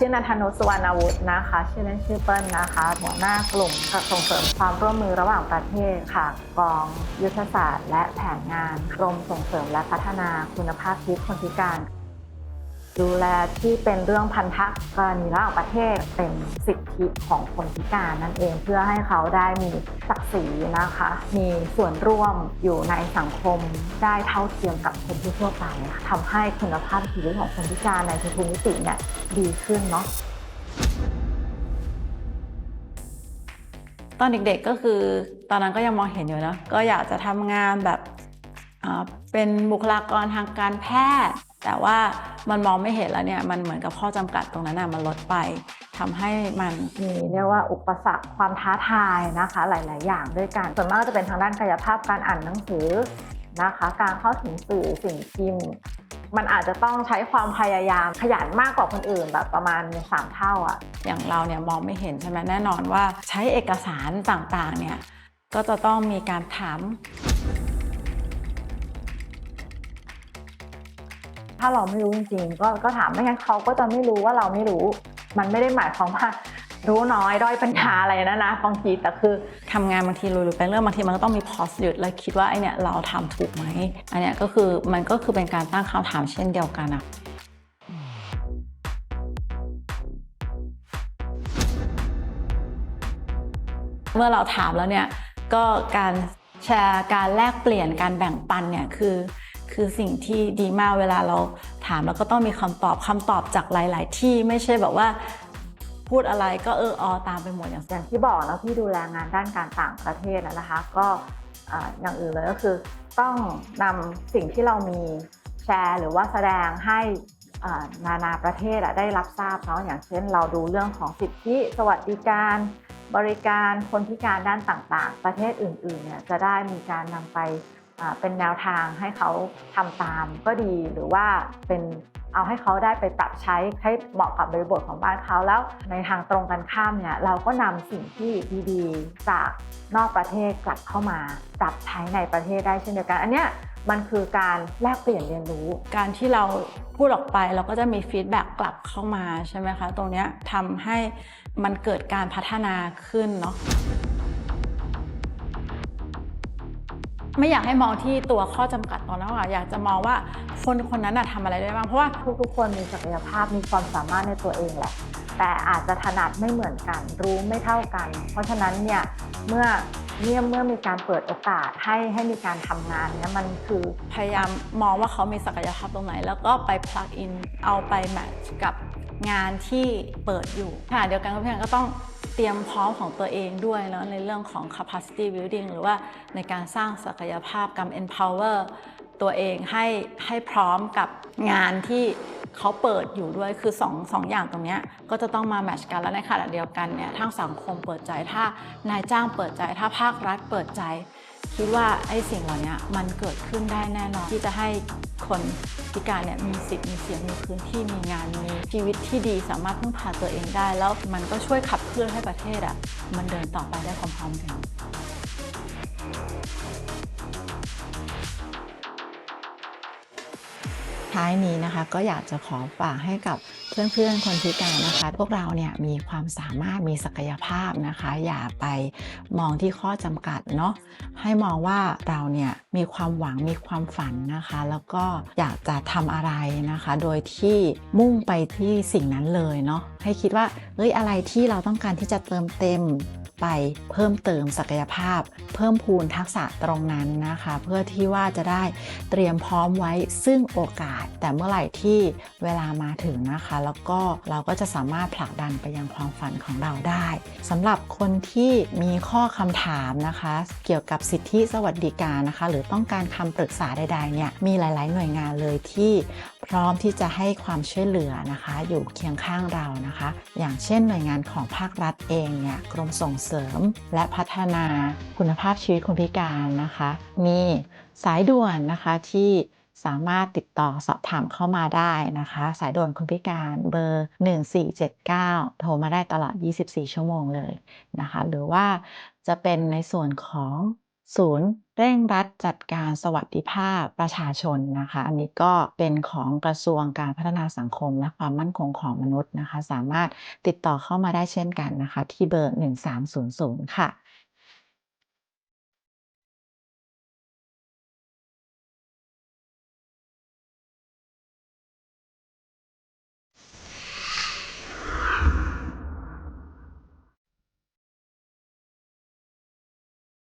ชื่อนันทนุสวรรณวุฒินะคะ ชื่อเล่นชื่อเปิ้ลนะคะ หัวหน้ากลุ่มส่งเสริมความร่วมมือระหว่างประเทศค่ะ กองยุทธศาสตร์ และแผนงานกรมส่งเสริมและพัฒนาคุณภาพชีวิตคนพิการ ดูแลที่เป็นเรื่องพันธะกรณีระหว่างประเทศเป็นสิทธิของคนพิการนั่นเอง เพื่อให้เขาได้มีศักดิ์ศรีนะคะ มีส่วนร่วมอยู่ในสังคมได้เท่าเทียมกับคนทั่วไปทำให้คุณภาพชีวิตของคนพิการในทุกมิติเนี่ยดีขึ้นเนาะตอนเด็กๆก็คือตอนนั้นก็ยังมองเห็นอยู่เนะก็อยากจะทำงานแบบเป็นบุคลากรทางการแพทย์ แต่ว่ามันมองไม่เห็นแล้วเนี่ยมันเหมือนกับข้อจำกัดตรงนั้นนะมันลดไปทำให้มันมีเรียกว่าอุปสรรคความท้าทายนะคะ หลาย ๆ อย่างด้วยกันส่วนมากจะเป็นทางด้านกายภาพการอ่านหนังสือนะคะ การเข้าถึงสื่อสิ่งพิมพ์มันอาจจะต้องใช้ความพยายามขยันมากกว่าคนอื่นแบบประมาณสามเท่าอะอย่างเราเนี่ยมองไม่เห็นใช่ไหมแน่นอนว่าใช้เอกสารต่าง ๆ เนี่ยก็จะต้องมีการถาม ถ้าเราไม่รู้จริงๆก็ก็ถามไม่งั้นเขาก็จะไม่รู้ว่าเราไม่รู้ มันไม่ได้หมายความว่ารู้น้อยด้อยปัญญาอะไรนะนะบางทีแต่คือทำงานบางทีลุยๆไปเรื่องบางทีมันก็ต้องมีพอสหยุดแล้วคิดว่าไอเนี่ยเราทำถูกไหมอันเนี้ยก็คือมันก็คือเป็นการตั้งคำถามเช่นเดียวกันอะเมื่อเราถามแล้วเนี่ยก็การแชร์การแลกเปลี่ยนการแบ่งปันเนี่ยคือ คือสิ่งที่ดีมากเวลาเราถามแล้วก็ต้องมีคำตอบคำตอบจากหลาย ๆ ที่ไม่ใช่แบบว่าพูดอะไรก็เอออตามไปหมดอย่างอย่างที่บอกนะพี่ดูแลงานด้านการต่างประเทศนะนะคะ ก็อ่าอย่างอื่นเลยก็คือ ต้องนำสิ่งที่เรามีแชร์ หรือว่าแสดงให้นานาประเทศอะได้รับทราบเนาะอย่างเช่น เราดูเรื่องของสิทธิสวัสดิการ บริการคนพิการด้านต่างๆ ประเทศอื่นๆเนี่ยจะได้มีการนำไป เป็นแนวทางให้เขาทำตามก็ดีหรือว่าเป็นเอาให้เขาได้ไปปรับใช้ให้เหมาะกับบริบทของบ้านเขาแล้ว ในทางตรงกันข้ามเนี่ยเราก็นำสิ่งที่ดีๆ จากนอกประเทศกลับเข้ามา ปรับใช้ในประเทศได้เช่นเดียวกัน อันเนี้ยมันคือการแลกเปลี่ยนเรียนรู้ การที่เราพูดออกไปเราก็จะมีฟีดแบ็กกลับเข้ามาใช่ไหมคะ ตรงเนี้ยทำให้มันเกิดการพัฒนาขึ้นเนาะ ไม่อยากให้มองที่ตัวข้อจำกัดตอนนั้นอะอยากจะมองว่าคนคนนั้นอะทำอะไรได้บ้างเพราะว่าทุกๆคนมีศักยภาพมีความสามารถในตัวเองแหละแต่อาจจะถนัดไม่เหมือนกัน รู้ไม่เท่ากัน เพราะฉะนั้นเนี่ยเมื่อเมื่อเมื่อมีการเปิดโอกาสให้ให้มีการทำงานเนี่ยมันคือพยายามมองว่าเขามีศักยภาพตรงไหน แล้วก็ไป plug in เอาไปแมทช์กับงานที่เปิดอยู่ขณะเดียวกันก็เพียงก็ต้อง เตรียมพร้อมของตัวเองด้วยเนาะในเรื่องของ capacity building หรือว่าในการสร้างศักยภาพการ empower ตัวเองให้ให้พร้อมกับงานที่เขาเปิดอยู่ด้วยคือ2อสองอย่างตรงนี้ก็จะต้องมาแมชกันแล้วในขณะเดียวกันเนี่ยทั้งสังคมเปิดใจถ้านายจ้างเปิดใจถ้าภาครัฐเปิดใจ คิดว่าไอ้สิ่งเหล่านี้มันเกิดขึ้นได้แน่นอนที่จะให้ คนพิการเนี่ยมีสิทธิ์มีเสียงมีพื้นที่มีงานมีชีวิตที่ดีสามารถพึ่งพาตัวเองได้ แล้วมันก็ช่วยขับเคลื่อนให้ประเทศอะมันเดินต่อไปได้พร้อมๆกันท้ายนี้นะคะก็อยากจะขอฝากให้กับ เพื่อนๆคนพิการนะคะ พวกเราเนี่ยมีความสามารถมีศักยภาพนะคะ อย่าไปมองที่ข้อจำกัดเนาะให้มองว่าเราเนี่ยมีความหวังมีความฝันนะคะ แล้วก็อยากจะทำอะไรนะคะ โดยที่มุ่งไปที่สิ่งนั้นเลยเนาะให้คิดว่าเอ้ยอะไรที่เราต้องการที่จะเติมเต็ม ไปเพิ่มเติมศักยภาพ เพิ่มพูนทักษะตรงนั้นนะคะ เพื่อที่ว่าจะได้เตรียมพร้อมไว้ซึ่งโอกาส แต่เมื่อไหร่ที่เวลามาถึงนะคะ แล้วก็เราก็จะสามารถผลักดันไปยังความฝันของเราได้สำหรับคนที่มีข้อคำถามนะคะ เกี่ยวกับสิทธิสวัสดิการนะคะ หรือต้องการคำปรึกษาใดๆเนี่ยมีหลาย ๆ หน่วยงานเลยที่พร้อมที่จะให้ความช่วยเหลือนะคะ อยู่เคียงข้างเรานะคะ อย่างเช่นหน่วยงานของภาครัฐเองเนี่ยกรมส่งเสริมและพัฒนาคุณภาพชีวิตคนพิการนะคะ มีสายด่วนนะคะที่สามารถติดต่อสอบถามเข้ามาได้นะคะ สายด่วนคนพิการเบอร์ 1479 โทรมาได้ตลอด 24 ชั่วโมงเลยนะคะ หรือว่าจะเป็นในส่วนของ ศูนย์เร่งรัดจัดการสวัสดิภาพประชาชนนะคะ อันนี้ก็เป็นของกระทรวงการพัฒนาสังคมและความมั่นคงของมนุษย์นะคะ สามารถติดต่อเข้ามาได้เช่นกันนะคะ ที่เบอร์ 1300 ค่ะ